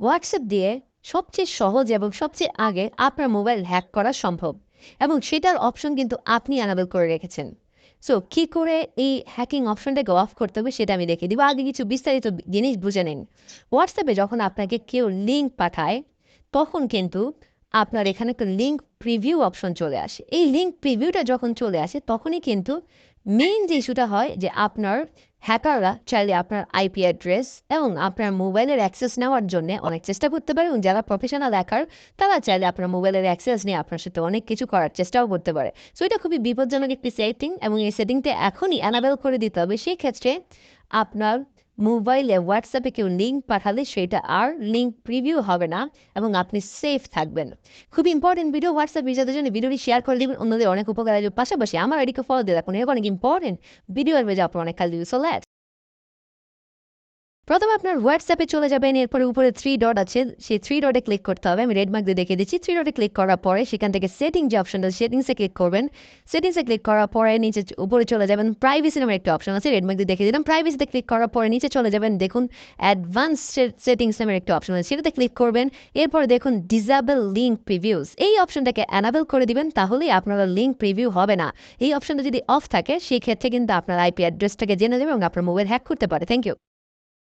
WhatsApp দিয়ে সবচেয়ে সহজ এবং সবচেয়ে আগে আপনার মোবাইল হ্যাক করা সম্ভব এবং সেটার অপশন কিন্তু আপনি অ্যানাবেল করে রেখেছেন। সো কী করে এই হ্যাকিং অপশনটাকে অফ করতে হবে সেটা আমি দেখে দিব। আগে কিছু বিস্তারিত জিনিস বুঝে নিন। হোয়াটসঅ্যাপে যখন আপনাকে কেউ লিঙ্ক পাঠায়, তখন কিন্তু আপনার এখানে একটা লিঙ্ক প্রিভিউ অপশন চলে আসে। এই লিঙ্ক প্রিভিউটা যখন চলে আসে, তখনই কিন্তু মেইন যে ইস্যুটা হয় যে আপনার হ্যাকাররা চাইলে আপনার আইপি অ্যাড্রেস এবং আপনার মোবাইলের অ্যাক্সেস নেওয়ার জন্য অনেক চেষ্টা করতে পারে এবং যারা প্রফেশনাল হ্যাকার তারা চাইলে আপনার মোবাইলের অ্যাক্সেস নিয়ে আপনার সাথে অনেক কিছু করার চেষ্টাও করতে পারে। সো এটা খুবই বিপজ্জনক একটি সেটিং এবং এই সেটিংটা এখনই অ্যানাবেল করে দিতে হবে। সেই ক্ষেত্রে আপনার মোবাইলে হোয়াটসঅ্যাপে কেউ লিঙ্ক পাঠালে সেটা আর লিঙ্ক প্রিভিউ হবে না এবং আপনি সেফ থাকবেন। খুব ইম্পর্টেন্ট ভিডিও হোয়াটসঅ্যাপ ইউজারদের জন্য ভিডিওটি শেয়ার করে দেবেন। অন্যদের অনেক উপকার পাশাপাশি আমার এটিকে ফলো দিয়ে রাখুন। অনেক ইম্পর্টেন্ট ভিডিও আসবে যা আপনার অনেক সো লেটস প্রথমে আপনার হোয়াটসঅ্যাপে চলে যাবেন, এরপরে উপরে থ্রি ডট আছে, সেই থ্রি ডটে ক্লিক করতে হবে। আমি রেড মার্ক দিয়ে দেখে দিচ্ছি। থ্রি ডটে ক্লিক করার পরে সেখান থেকে সেটিং যে অপশনটা সেটিংসে ক্লিক করবেন। সেটিংসে ক্লিক করার পরে নিচে উপরে চলে যাবেন প্রাইভেসি নামের একটা অপশন আছে রেড মার্ক দিয়ে দেখে দিলাম। প্রাইভেসিতে ক্লিক করার পরে নিচে চলে যাবেন, দেখুন অ্যাডভান্স সেটিংস নামের একটা অপশন আছে, সেটাতে ক্লিক করবেন। এরপরে দেখুন ডিজাবেল লিঙ্ক প্রিভিউস এই অপশনটাকে অ্যানাবেল করে দিবেন, তাহলেই আপনারা লিঙ্ক প্রিভিউ হবে না। এই অপশনটা যদি অফ থাকে, সেই ক্ষেত্রে কিন্তু আপনার আইপি অ্যাড্রেসটাকে জেনে দেবে এবং আপনার মোবাইল হ্যাক করতে পারে। Thank you